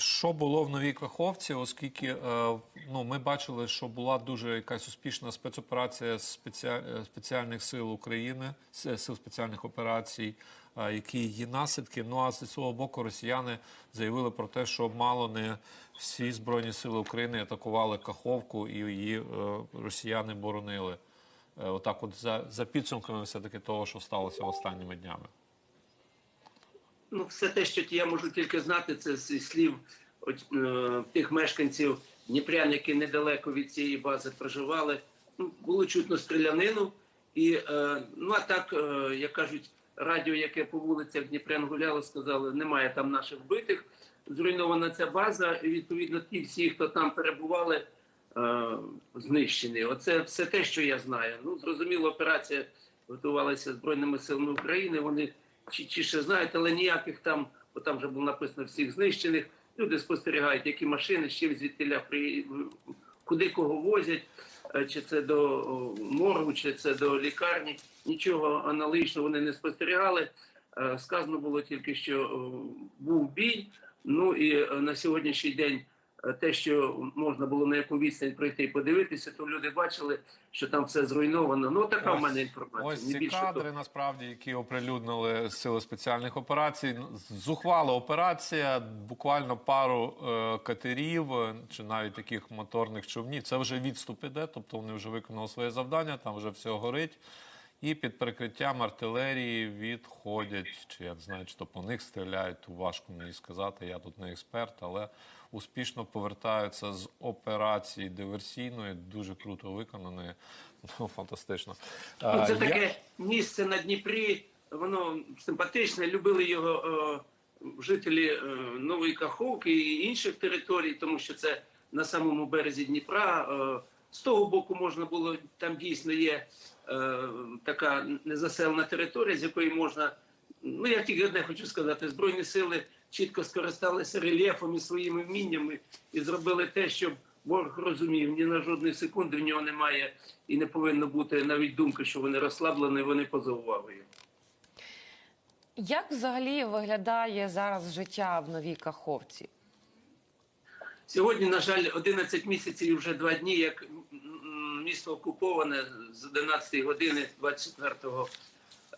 що було в Новій Каховці, оскільки е, ну, ми бачили, що була дуже якась успішна спецоперація е, спеціальних сил України, сил спеціальних операцій, е, які її наслідки. Ну а з свого боку росіяни заявили про те, що мало не всі збройні сили України атакували Каховку і її росіяни боронили. Отак, от за, за підсумками, все таки того, що сталося останніми днями. Ну, все те, що я можу тільки знати, це зі слів е, тих мешканців Дніпрян, які недалеко від цієї бази проживали. Ну, було чутно стрілянину. І, е, ну, а так, е, як кажуть, радіо, яке по вулицях Дніпрян гуляло, сказали, немає там наших вбитих. Зруйнована ця база, і відповідно ті всі, хто там перебували, е, знищені. Оце все те, що я знаю. Ну, зрозуміло, операція готувалася Збройними силами України. Вони чи, чи ще знають, але ніяких там, бо там вже було написано всіх знищених. Люди спостерігають, які машини, чим звідтіля при куди кого возять, е, чи це до моргу, чи це до лікарні. Нічого аналогічного вони не спостерігали. Е, Сказано було тільки, що був бій. Ну і е, на сьогоднішній день те, що можна було на яку відстань пройти і подивитися, то люди бачили, що там все зруйновано. Ну така в мене інформація. Ось не ці більше кадри, того. насправді, які оприлюднили сили спеціальних операцій. Зухвала операція, буквально пару е, катерів е, чи навіть таких моторних човнів. Це вже відступ іде, тобто вони вже виконали своє завдання, там вже все горить. І під прикриттям артилерії відходять, чи я не знаю, чи то по них стріляють, то важко мені сказати, я тут не експерт, але успішно повертаються з операції диверсійної, дуже круто виконаної. Ну, фантастично. Ну, це я- таке місце на Дніпрі, воно симпатичне, любили його е, жителі е, Нової Каховки і інших територій, тому що це на самому березі Дніпра. Е, з того боку можна було, там дійсно є е, така незаселена територія, з якої можна. Ну, я тільки одне хочу сказати: Збройні сили чітко скористалися рельєфом і своїми вміннями і зробили те, щоб ворог розумів, ні на жодної секунди в нього немає і не повинно бути навіть думки, що вони розслаблені, вони поза увагою. Як взагалі виглядає зараз життя в новій Каховці? Сьогодні, на жаль, 11 місяців і вже два дні, як місто окуповане з 11 години 24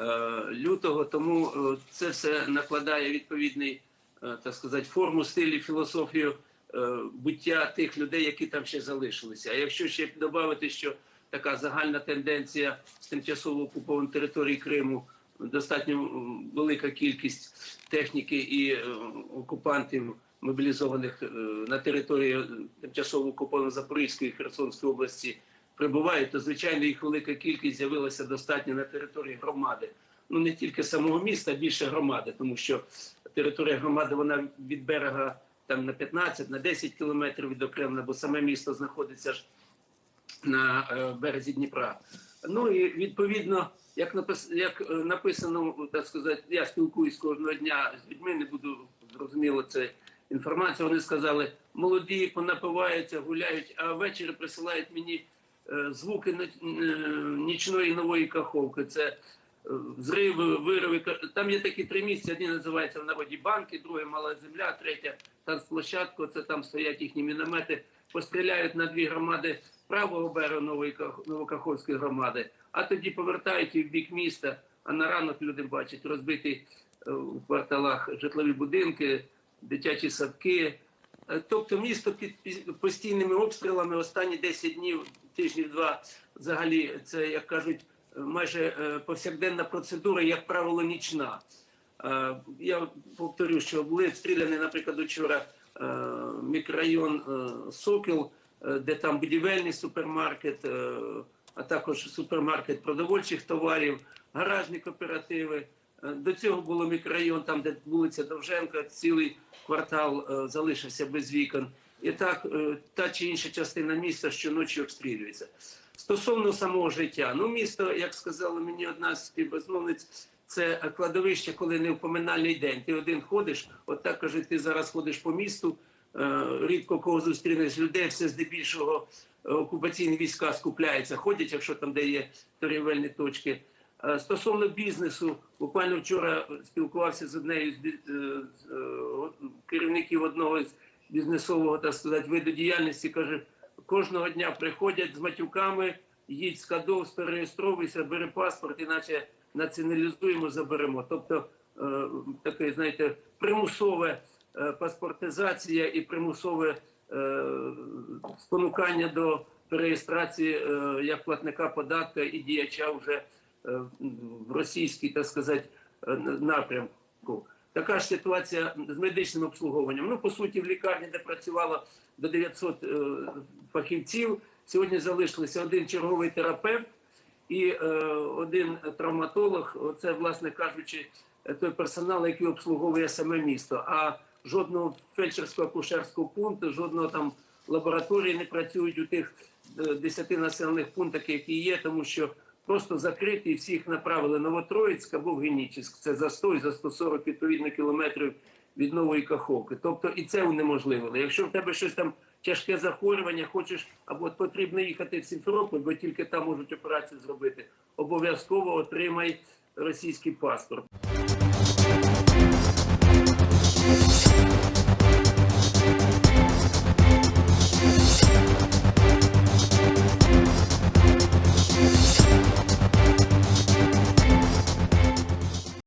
е, лютого. Тому е, це все накладає відповідний, е, так сказати, форму, стилі, філософію буття тих людей, які там ще залишилися. А якщо ще додати, що така загальна тенденція з тимчасово окупованої території Криму, достатньо велика кількість техніки і окупантів мобілізованих е, на території тимчасово окупованої Запорізької і Херсонської області прибувають, то звичайно їх велика кількість з'явилася достатньо на території громади. Ну не тільки самого міста, а більше громади, тому що територія громади вона від берега там на 15, на 10 кілометрів відокремлена, бо саме місто знаходиться ж на е, березі Дніпра. Ну і відповідно, як напис, як е, написано, так сказати, я спілкуюсь кожного дня з людьми, не буду зрозуміло це інформація. Вони сказали, молоді понапиваються, гуляють, а ввечері присилають мені е, звуки е, нічної нової каховки. Це е, зриви, вириви. Ка- Там є такі три місця. Одні називаються в народі банки, друге мала земля, третя танцплощадка. Це там стоять їхні міномети. Постріляють на дві громади правого берега нової Ках- Новокаховської громади, а тоді повертають їх в бік міста. А на ранок люди бачать розбиті у кварталах житлові будинки, дитячі садки. Е, Тобто місто під постійними обстрілами останні 10 днів, тижнів два, взагалі, це як кажуть, майже е, повсякденна процедура, як правило, нічна. Е, Я повторю, що були обстріляні, наприклад, учора мікрорайон Сокіл, де там будівельний супермаркет, а також супермаркет продовольчих товарів, гаражні кооперативи. Е, До цього було мікрорайон, там де вулиця Довженка, цілий квартал е, залишився без вікон. І так е, та чи інша частина міста щоночі обстрілюється. Стосовно самого життя, ну місто, як сказала мені одна з співрозмовниць, це кладовище, коли не в поминальний день. Ти один ходиш, от так каже, ти зараз ходиш по місту, рідко кого зустрінеш людей, все здебільшого окупаційні війська скупляються, ходять, якщо там де є торгівельні точки. Е, Стосовно бізнесу, буквально вчора спілкувався з однією з е, е, керівників одного з бізнесового, так сказати, виду діяльності, каже, кожного дня приходять з матюками, їдь з КАДОВ, переєстровуйся, бери паспорт, іначе націоналізуємо, заберемо. Тобто таке, знаєте, примусове паспортизація і примусове спонукання до переєстрації е, як платника податка і діяча вже в російській, так сказати, е, напрямку. Така ж ситуація з медичним обслуговуванням. Ну, по суті, в лікарні, де працювало до 900 е, фахівців, сьогодні залишилися один черговий терапевт і е, один травматолог. Це, власне кажучи, той персонал, який обслуговує саме місто. А жодного фельдшерського акушерського пункту, жодного там лабораторії не працюють у тих е, 10 населених пунктах, які є, тому що просто закриті і всіх направили Новотроїцьк або в Генічеськ. Це за 100 і за 140 відповідно кілометрів від нової каховки. Тобто і це унеможливили. Якщо в тебе щось там тяжке захворювання, хочеш або потрібно їхати в Сімферополь, бо тільки там можуть операцію зробити. Обов'язково отримай російський паспорт.